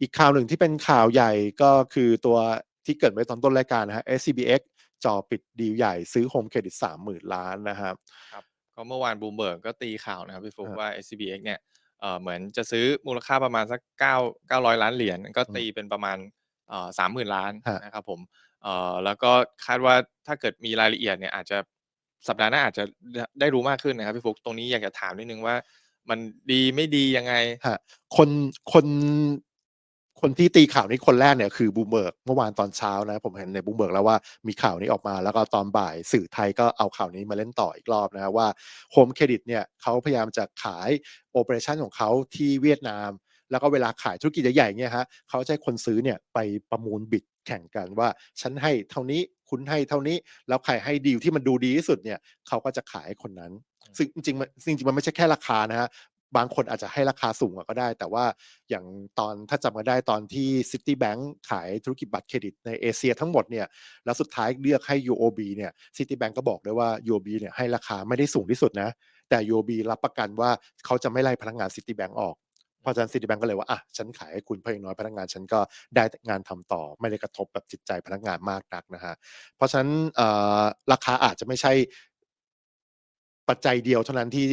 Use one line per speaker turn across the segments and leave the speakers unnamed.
อีกข่าวหนึ่งที่เป็นข่าวใหญ่ก็คือตัวที่เกิดไว้ตอนต้นรายการนะฮะ SCBX จอปิดดีลใหญ่ซื้อโฮมเครดิตสามหมื่นล้านนะครับ
ครับ ก็เมื่อวานบูมเบิร์กก็ตีข่าวนะครับพี่ฟุก
ครับ
ว่า SCBX เนี่ยเอ่อเหมือนจะซื้อมูลค่าประมาณสักเก้าเก้าร้อยล้านเหรียญก็ตีเป็นประมาณเอ่อสามหมื่นล้าน
ฮะ
นะครับผมเอ่อแล้วก็คาดว่าถ้าเกิดมีรายละเอียดเนี่ยอาจจะสัปดาห์หน้าอาจจะได้ได้รู้มากขึ้นนะครับพี่ฟุกตรงนี้อยากจะถามนิดนึงว่า มันดีไม่ดียังไง
ฮะคนคน คนที่ตีข่าวนี้คนแรกเนี่ยคือบูมเบิร์กเมื่อวานตอนเช้านะ ผมเห็นในบูมเบิร์กแล้วว่ามีข่าวนี้ออกมา แล้วก็ตอนบ่ายสื่อไทยก็เอาข่าวนี้มาเล่นต่ออีกรอบนะว่าโฮมเครดิตเนี่ยเขาพยายามจะขายโอเปอเรชันของเขาที่เวียดนาม แล้วก็เวลาขายธุรกิจใหญ่ๆเนี่ยฮะเขาจะให้คนซื้อเนี่ยไปประมูลบิดแข่งกันว่าฉันให้เท่านี้คุณให้เท่านี้แล้วใครให้ดีลที่มันดูดีที่สุดเนี่ยเขาก็จะขายให้คนนั้นซึ่งจริงๆมันจริงๆมันไม่ใช่แค่ราคานะฮะ บางคนอาจจะให้ราคาสูงกว่าก็ได้ แต่ว่าอย่างตอนถ้าจำกันได้ตอนที่ Citibank ขายธุรกิจบัตรเครดิตในเอเชียทั้งหมดเนี่ยแล้วสุดท้ายเลือกให้ UOB เนี่ย Citibank ก็บอกด้วยว่า UOB เนี่ยให้ราคาไม่ได้สูงที่สุดนะ แต่ UOB รับประกันว่าเขาจะไม่ไล่พนักงาน Citibank ออกเพราะฉะนั้น Citibank ก็เลยว่า อะ ฉันขายให้คุณเพราะอย่างน้อยพนักงานฉันก็ได้งานทำต่อ ไม่ได้กระทบแบบจิตใจพนักงานมากนักนะฮะ เพราะฉะนั้นราคาอาจจะไม่ใช่ปัจจัยเดียวเท่านั้นที่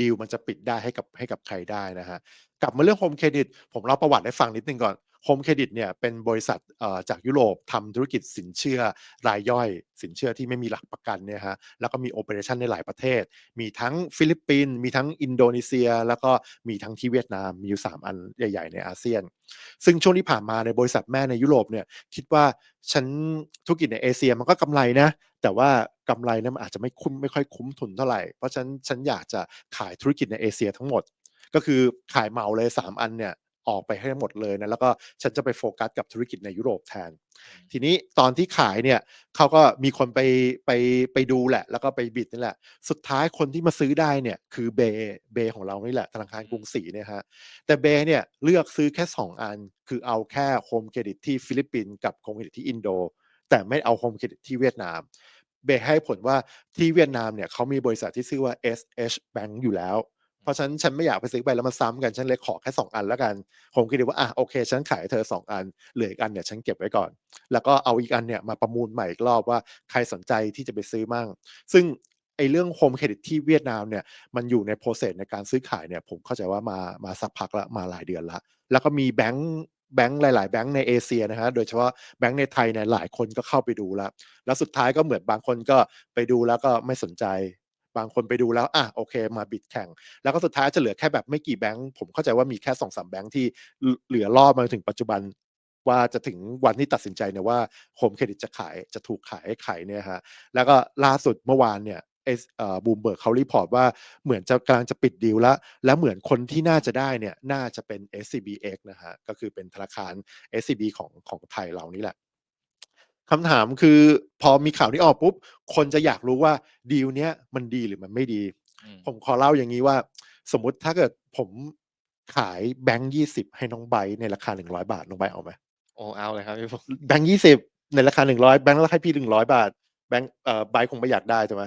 ดีลมันจะปิดได้ให้กับให้กับใครได้นะฮะกลับมาเรื่องโฮมเครดิตผมเล่าประวัติให้ฟังนิดนึงก่อนโฮมเครดิตเนี่ยเป็นบริษัทเอ่อจากยุโรปทำธุรกิจสินเชื่อรายย่อย สินเชื่อที่ไม่มีหลักประกันเนี่ยฮะแล้วก็มีโอเปอเรชันในหลายประเทศ มีทั้งฟิลิปปินส์มีทั้งอินโดนีเซีย แล้วก็มีทั้งที่เวียดนามมีอยู่สามอันใหญ่ ๆ ในอาเซียน ซึ่งช่วงที่ผ่านมาในบริษัทแม่ในยุโรปเนี่ยคิดว่าฉันธุรกิจในเอเชียมันก็กำไรนะแต่ว่า กำไรนั้นมันอาจจะไม่คุ้มไม่ค่อยคุ้มทุนเท่าไหร่ เพราะฉะนั้นฉันอยากจะขายธุรกิจในเอเชียทั้งหมด ก็คือขายเหมาเลย 3 อันเนี่ยออกไปให้หมดเลยนะแล้วก็ฉันจะไปโฟกัสกับธุรกิจในยุโรปแทน ทีนี้ตอนที่ขายเนี่ยเขาก็มีคนไปไปไปดูแหละ แล้วก็ไปบิดนี่แหละ สุดท้ายคนที่มาซื้อได้เนี่ยคือเบเบของเรานี่แหละธนาคารกรุงศรีเนี่ยฮะแต่เบเนี่ยเลือกซื้อแค่ 2 อัน คือเอาแค่โฮมเครดิตที่ฟิลิปปินส์กับโฮมเครดิตที่อินโด แต่ไม่เอาโฮมเครดิตที่เวียดนาม เบให้ผลว่าที่เวียดนามเนี่ยเขามีบริษัทที่ชื่อว่า SH Bank อยู่แล้ว เพราะฉันฉันไม่อยากไปซื้อไปแล้วมันซ้ำกันฉันเลยขอแค่ 2 อันแล้วกัน ผมคิดว่าอะโอเค ฉันขายเธอ 2 อัน เหลืออีกอันเนี่ยฉันเก็บไว้ก่อน แล้วก็เอาอีกอันเนี่ยมาประมูลใหม่อีกรอบว่าใครสนใจที่จะไปซื้อมั่ง ซึ่งไอ้เรื่องโฮมเครดิตที่เวียดนามเนี่ยมันอยู่ในโปรเซสในการซื้อขายเนี่ยผมเข้าใจว่ามามาสักพักละมาหลายเดือนละแล้วก็มีแบงค์ แบงค์หลาย ๆ แบงค์ในเอเชียนะฮะ โดยเฉพาะแบงค์ในไทยเนี่ยหลายคนก็เข้าไปดูแล้ว แล้วสุดท้ายก็เหมือนบางคนก็ไปดูแล้วก็ไม่สนใจ บางคนไปดูแล้ว อะโอเค มาบิดแข่ง แล้วก็สุดท้ายจะเหลือแค่แบบไม่กี่แบงค์ ผมเข้าใจว่ามีแค่สองสามแบงค์ที่เหลือรอบมาถึงปัจจุบันว่าจะถึงวันที่ตัดสินใจเนี่ยว่าโฮมเครดิตจะขายจะถูกขายให้ใครเนี่ยฮะ แล้วก็ล่าสุดเมื่อวานเนี่ย บูมเบิร์กเขารีพอร์ตว่าเหมือนจะกำลังจะปิดดีลแล้ว แล้วเหมือนคนที่น่าจะได้เนี่ยน่าจะเป็น SCBX นะฮะก็คือเป็นธนาคาร SCB ของของไทยเรานี่แหละคำถามคือพอมีข่าวนี้ออกปุ๊บ คนจะอยากรู้ว่าดีลเนี้ยมันดีหรือมันไม่ดี
อืม
ผมขอเล่าอย่างนี้ว่า สมมุติถ้าเกิดผมขายแบงค์ยี่สิบให้น้องไบร์ทในราคาหนึ่งร้อยบาทน้องไบร์ทเอาไหม
โอ้เอาเลยครับพี่ฟุก
แบงค์ยี่สิบในราคาหนึ่งร้อยแบงค์ต้องให้พี่หนึ่งร้อยบาทแบงค์เอ่อไบร์ทคงไม่อยากได้ใช่ไหม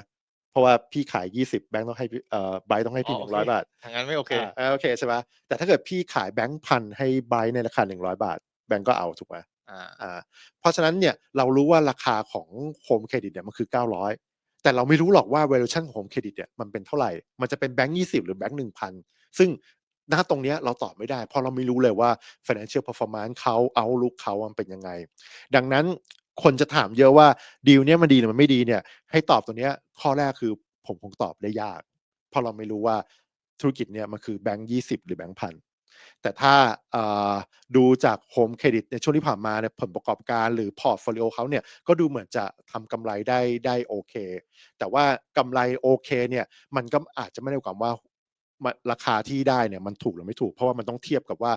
เพราะว่าพี่ขายยี่สิบแบงค์ต้องให้พี่เอ่อไบร์ทต้องให้พี่หนึ่งร้อยบาท
ทางนั้นไม่โอเค
อ่าโอเคใช่ไหมแต่ถ้าเกิดพี่ขายแบงค์พันให้ไบร์ทในราคาหนึ่งร้อยบาท แบงค์ก็เอาถูกไหม
อ่า
อ่าเพราะฉะนั้นเนี่ยเรารู้ว่าราคาของโฮมเครดิตเนี่ยมันคือ900แต่เราไม่รู้หรอกว่า valuation ของโฮมเครดิตเนี่ยมันเป็นเท่าไหร่ มันจะเป็นแบงค์20หรือแบงค์1,000ซึ่งณตรงเนี้ยเราตอบไม่ได้ เพราะเราไม่รู้เลยว่า financial performance เขา outlook เขามันเป็นยังไง ดังนั้น คนจะถามเยอะว่าดีลเนี้ยมันดีหรือมันไม่ดีเนี่ย ให้ตอบตัวเนี้ยข้อแรกคือผมคงตอบได้ยากเพราะเราไม่รู้ว่าธุรกิจเนี่ยมันคือแบงค์20หรือแบงค์พันแต่ถ้าดูจากโฮมเครดิตในช่วงที่ผ่านมาเนี่ยผลประกอบการหรือพอร์ตโฟลิโอเขาเนี่ยก็ดูเหมือนจะทำกำไรได้ได้โอเค แต่ว่ากำไรโอเคเนี่ยมันก็อาจจะไม่ได้ความว่าราคาที่ได้เนี่ยมันถูกหรือไม่ถูก เพราะว่ามันต้องเทียบกับว่า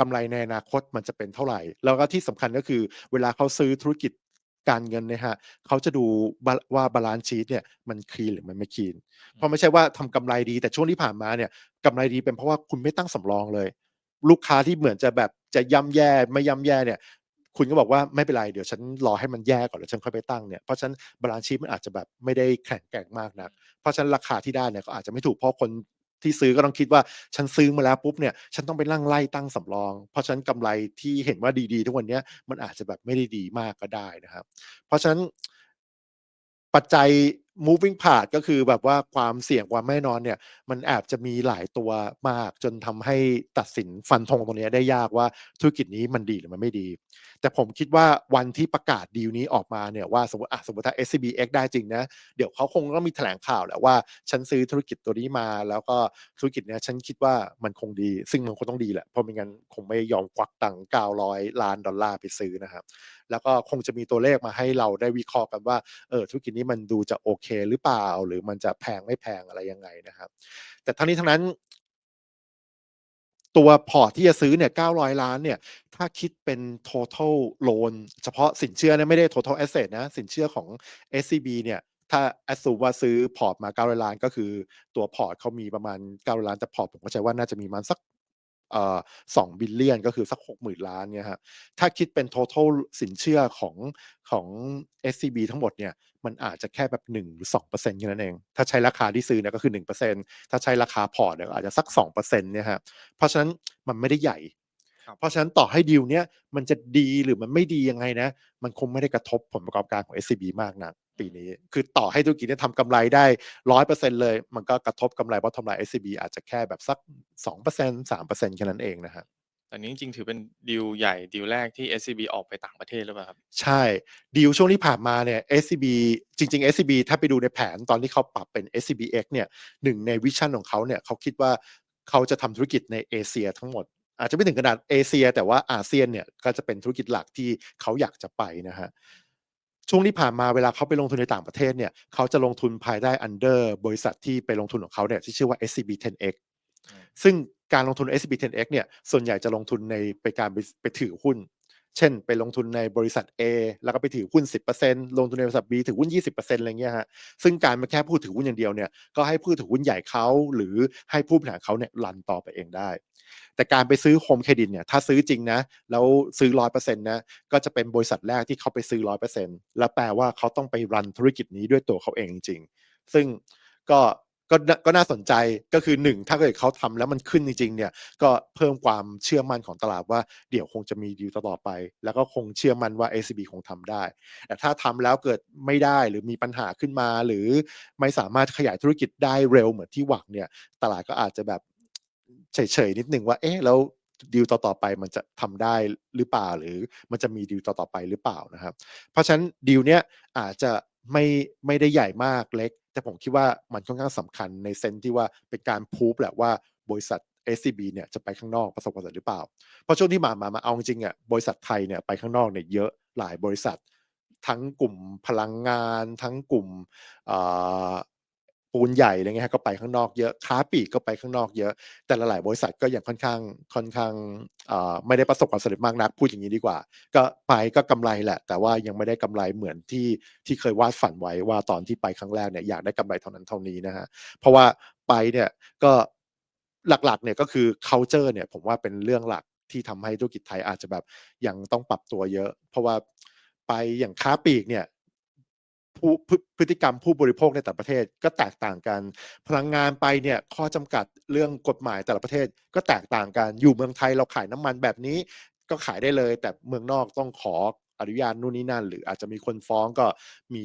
กำไรในอนาคตมันจะเป็นเท่าไหร่ แล้วก็ที่สำคัญก็คือ เวลาเขาซื้อธุรกิจการเงินเนี่ยฮะเขาจะดูบาว่าบาลานซ์ชีตเนี่ยมันคลีนหรือมันไม่คลีนเพราะไม่ใช่ว่าทำกำไรดีแต่ช่วงที่ผ่านมาเนี่ยกำไรดีเป็นเพราะว่าคุณไม่ตั้งสำรองเลย ลูกค้าที่เหมือนจะแบบจะย่ำแย่ไม่ย่ำแย่เนี่ย คุณก็บอกว่าไม่เป็นไรเดี๋ยวฉันรอให้มันแย่ก่อนแล้วฉันค่อยไปตั้งเนี่ยเพราะฉะนั้นบาลานซ์ชีตมันอาจจะแบบไม่ได้แข็งแกร่งมากนัก เพราะฉะนั้นราคาที่ได้เนี่ยก็อาจจะไม่ถูกเพราะคน ที่ซื้อก็ต้องคิดว่าฉันซื้อมาแล้วปุ๊บเนี่ยฉันต้องไปนั่งไล่ตั้งสำรอง เพราะฉะนั้นกำไรที่เห็นว่าดีๆ ทุกวันนี้มันอาจจะแบบไม่ได้ดีมากก็ได้นะครับ เพราะฉะนั้นปัจจัย moving part ก็คือแบบว่าความเสี่ยงความไม่แน่นอนเนี่ย มันแอบจะมีหลายตัวมากจนทำให้ตัดสินฟันธงตรงนี้ได้ยากว่าธุรกิจนี้มันดีหรือมันไม่ดี แต่ผมคิดว่าวันที่ประกาศดีลนี้ออกมาเนี่ยว่าสมมติอะสมมติถ้า SCBX ได้จริงนะ เดี๋ยวเขาคงต้องมีแถลงข่าวแหละว่า ฉันซื้อธุรกิจตัวนี้มา แล้วก็ธุรกิจเนี้ยฉันคิดว่ามันคงดี ซึ่งมันคงต้องดีแหละเพราะไม่งั้นคงไม่ยอมควักตังค์900 ล้านดอลลาร์ไปซื้อนะครับ แล้วก็คงจะมีตัวเลขมาให้เราได้วิเคราะห์กันว่าเออธุรกิจนี้มันดูจะโอเคหรือเปล่า หรือมันจะแพงไม่แพงอะไรยังไงนะครับ แต่ทั้งนี้ทั้งนั้น ตัวพอร์ตที่จะซื้อเนี่ย900 ล้านเนี่ย ถ้าคิดเป็น total loan เฉพาะสินเชื่อเนะไม่ได้ total asset นะ สินเชื่อของ SCB เนี่ยถ้า assume ว่าซื้อพอร์ตมา900ล้านก็คือตัวพอร์ตเขามีประมาณ900ล้านแต่พอร์ตผมเข้าใจว่าน่าจะมีประ มาณสักเอ่อ2 billion ก็คือสัก60,000ล้านเนี่ยครับถ้าคิดเป็น total สินเชื่อของของ SCB ทั้งหมดเนี่ยมันอาจจะแค่แบบ1หรือ2%แค่นั้นเอง ถ้าใช้ราคาที่ซื้อเนี่ยก็คือ 1%ถ้าใช้ราคาพอร์ตเนี่ยก็อาจจะสัก2%เนี่ยครับเพราะฉะนั้นมันไม่ได้ใหญ่
ครับ
เพราะฉะนั้นต่อให้ดีลเนี้ยมันจะดีหรือมันไม่ดียังไงนะ มันคงไม่ได้กระทบผลประกอบการของ SCB มากนัก ปีนี้ คือต่อให้ธุรกิจเนี้ทำกำไรได้100%เลย มันก็กระทบกำไร bottom line SCB อาจจะแค่แบบสัก2% 3%แค่นั้นเองนะครับ
อันนี้จริงๆถือเป็นดีลใหญ่ดีลแรกที่ SCB ออกไปต่างประเทศหรือเปล่าครับ
ใช่ ดีลช่วงที่ผ่านมาเนี่ย SCB จริง ๆ SCB ถ้าไปดูในแผนตอนที่เขาปรับเป็น SCBX เนี่ยหนึ่งในวิชั่นของเขาเนี่ยเขาคิดว่าเขาจะทำธุรกิจในเอเชียทั้งหมด อาจจะไม่ถึงขนาดเอเชีย แต่ว่าอาเซียนเนี่ยก็จะเป็นธุรกิจหลักที่เขาอยากจะไปนะฮะ ช่วงที่ผ่านมาเวลาเขาไปลงทุนในต่างประเทศเนี่ยเขาจะลงทุนภายใต้ under บริษัทที่ไปลงทุนของเขาเนี่ยที่ชื่อว่า SCB 10X
อืม
ซึ่งการลงทุน SCB 10X เนี่ยส่วนใหญ่จะลงทุนในไปการไปไปถือหุ้น เช่นไปลงทุนในบริษัท A แล้วก็ไปถือหุ้น 10%ลงทุนในบริษัท B ถือหุ้น 20%อะไรเงี้ยฮะซึ่งการมาแค่ผู้ถือหุ้นอย่างเดียวเนี่ยก็ให้ผู้ถือหุ้นใหญ่เขาหรือให้ผู้บริหารเขาเนี่ยรันต่อไปเองได้ แต่การไปซื้อโฮมเครดิตเนี่ยถ้าซื้อจริงนะแล้วซื้อ100%นต์นะก็จะเป็นบริษัทแรกที่เขาไปซื้อ100%แล้วแปลว่าเขาต้องไปรันธุรกิจนี้ด้วยตัวเขาเองจริง ๆ ซึ่งก็ ก็ก็น่าสนใจก็คือหนึ่งถ้าเกิดเขาทำแล้วมันขึ้นจริงๆเนี่ยก็เพิ่มความเชื่อมั่นของตลาดว่าเดี๋ยวคงจะมีดีลต่อไป แล้วก็คงเชื่อมั่นว่า SCB คงทำได้ แต่ถ้าทำแล้วเกิดไม่ได้หรือมีปัญหาขึ้นมา หรือไม่สามารถขยายธุรกิจได้เร็วเหมือนที่หวังเนี่ยตลาดก็อาจจะแบบเฉยๆนิดนึงว่าเอ๊ะแล้วดีลต่อๆไปมันจะทำได้หรือเปล่าหรือมันจะมีดีลต่อๆไปหรือเปล่านะครับ เพราะฉะนั้นดีลเนี้ยอาจจะไม่ไม่ได้ใหญ่มากเล็ก แต่ผมคิดว่ามันค่อนข้างสำคัญในเซนที่ว่าเป็นการพูฟแหละว่าบริษัท SCB เนี่ยจะไปข้างนอกประสบความสำเร็จหรือเปล่า เพราะช่วงที่มามามาเอาจริงอะบริษัทไทยเนี่ยไปข้างนอกเนี่ยเยอะหลายบริษัท ทั้งกลุ่มพลังงาน ทั้งกลุ่มอ่อ ปูนใหญ่อะไรเงี้ยฮะก็ไปข้างนอกเยอะค้าปีกก็ไปข้างนอกเยอะ แต่ละหลายบริษัทก็ยังค่อนข้างค่อนข้างไม่ได้ประสบความสำเร็จมากนักพูดอย่างนี้ดีกว่า ก็ไปก็กำไรแหละ แต่ว่ายังไม่ได้กำไรเหมือนที่ที่เคยวาดฝันไว้ว่าตอนที่ไปครั้งแรกเนี่ยอยากได้กำไรเท่านั้นเท่านี้นะฮะเพราะว่าไปเนี่ยก็หลักๆเนี่ยก็คือ culture เนี่ยผมว่าเป็นเรื่องหลักที่ทำให้ธุรกิจไทยอาจจะแบบยังต้องปรับตัวเยอะ เพราะว่าไปอย่างค้าปีกเนี่ย ผู้พฤติกรรมผู้บริโภคในแต่ละประเทศก็แตกต่างกัน พลังงานไปเนี่ยข้อจำกัดเรื่องกฎหมายแต่ละประเทศก็แตกต่างกันอยู่เมืองไทยเราขายน้ำมันแบบนี้ก็ขายได้เลย แต่เมืองนอกต้องขออนุญาตนู่นนี่นั่น หรืออาจจะมีคนฟ้องก็มี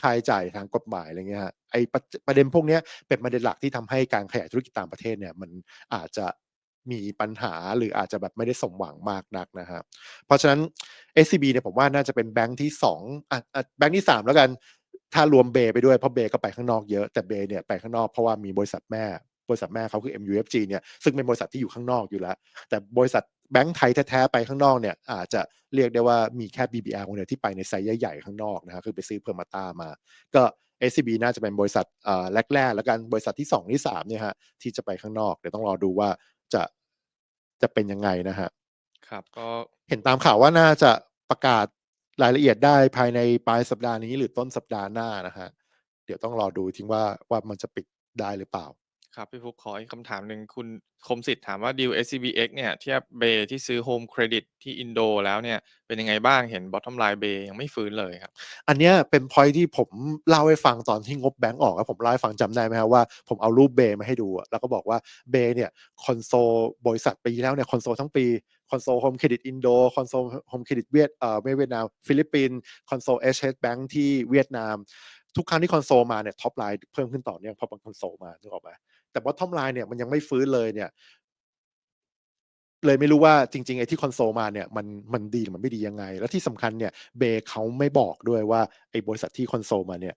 ค่าใช้จ่ายทางกฎหมายอะไรเงี้ยฮะไอประประเด็นพวกเนี้ยเป็นประเด็นหลักที่ทำให้การขยายธุรกิจต่างประเทศเนี่ยมันอาจจะ มีปัญหาหรืออาจจะแบบไม่ได้สมหวังมากนักนะครับ เพราะฉะนั้น SCB เนี่ยผมว่าน่าจะเป็นแบงค์ที่2อะอะแบงค์ที่ 3 แล้วกัน ถ้ารวมเบย์ไปด้วยเพราะเบย์ก็ไปข้างนอกเยอะแต่เบย์เนี่ยไปข้างนอกเพราะว่ามีบริษัทแม่ บริษัทแม่เขาคือ MUFG เนี่ยซึ่งเป็นบริษัทที่อยู่ข้างนอกอยู่แล้ว แต่บริษัทแบงค์ไทยแท้ๆไปข้างนอกเนี่ยอาจจะเรียกได้ว่ามีแค่ BBR คนเดียวที่ไปในไซส์ใหญ่ๆข้างนอกนะครับคือไปซื้อเพอร์มาตามา ก็ SCB น่าจะเป็นบริษัทอ่อแรกๆแล้วกันบริษัทที่ 2 ที่3เนี่ยฮะที่จะไปข้างนอกเดี๋ยวต้องรอดูว่า จะจะเป็นยังไงนะฮะ
ครับ ก็
เห็นตามข่าวว่าน่าจะประกาศรายละเอียดได้ภายในปลายสัปดาห์นี้หรือต้นสัปดาห์หน้านะฮะเดี๋ยวต้องรอดูทิ้งว่าว่ามันจะปิดได้หรือเปล่า
ครับพี่ฟุกขออีกคำถามหนึ่งคุณคมสิทธิ์ถามว่าดีล SCBX เนี่ยเทียบ Bay ที่ซื้อ Home Credit ที่อินโดแล้วเนี่ยเป็นยังไงบ้างเห็น bottom line Bay ยังไม่ฟื้นเลยครับ
อันเนี้ยเป็นพอยที่ผมเล่าให้ฟังตอนที่งบแบงก์ออกอะผมเล่าให้ฟังจำได้ไหมครับว่าผมเอารูปเบย์มาให้ดู แล้วก็บอกว่าเบย์เนี่ยคอนโซลบริษัทปีแล้วเนี่ยคอนโซลทั้งปีคอนโซลโฮมเครดิตอินโดคอนโซลโฮมเครดิตเวียดเอ่อไม่เวียดนามฟิลิปปินส์คอนโซลเอชเอสแบงก์ที่เวียดนามทุกครั้งที่คอนโซลมาเนี่ยท็อปไลน์เพิ่มขึ้นต่อเนื่องพราะมันคอนโซลมานึกออกไหม แต่ว่าทอปไลน์เนี่ยมันยังไม่ฟื้นเลยเนี่ย เลยไม่รู้ว่าจริง ๆ ไอ้ที่คอนโซลมาเนี่ยมันมันดีหรือมันไม่ดียังไง แล้วที่สำคัญเนี่ยเบเขาไม่บอกด้วยว่าไอ้บริษัทที่คอนโซลมาเนี่ย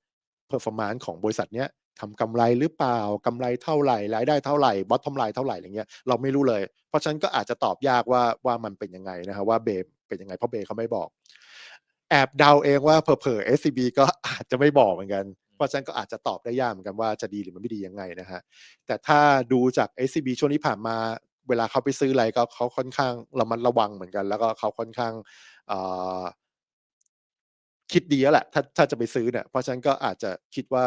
เพอร์ฟอร์มานซ์ของบริษัทเนี้ยทำกำไรหรือเปล่ากำไรเท่าไหร่รายได้เท่าไหร่บอททอมไลน์เท่าไหร่อะไรเงี้ยเราไม่รู้เลย เพราะฉะนั้นก็อาจจะตอบยากว่าว่ามันเป็นยังไงนะครับว่าเบเป็นยังไงเพราะเบเขาไม่บอก แอบเดาเองว่าเผลอๆ SCB ก็อาจจะไม่บอกเหมือนกัน ราะฉะนั้นก็อาจจะตอบได้ยากเหมือนกันว่าจะดีหรือมันไม่ดียังไงนะฮะแต่ถ้าดูจาก SCB ช่วงที่ผ่านมาเวลาเขาไปซื้ออะไรก็เขาค่อนข้างระมัดระวังเหมือนกัน แล้วก็เขาค่อนข้างคิดดีแล้วแหละถ้าถ้าจะไปซื้อเนี่ยเพราะฉะนั้นก็อาจจะคิดว่า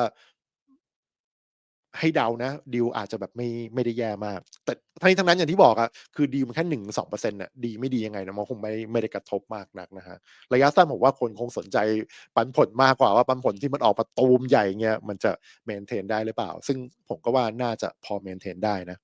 ให้เดานะดีลอาจจะแบบไม่ไม่ได้แย่มาก แต่ทั้งนี้ทั้งนั้นอย่างที่บอกอะคือดีลมันแค่หนึ่งสองเปอร์เซ็นต์น่ะดีไม่ดียังไงนะมันคงไม่ไม่ได้กระทบมากนักนะฮะระยะสั้นผมว่าคนคงสนใจปันผลมากกว่าว่าปันผลที่มันออกมาตูมใหญ่เงี้ยมันจะเมนเทนได้หรือเปล่า ซึ่งผมก็ว่าน่าจะพอเมนเทนได้นะ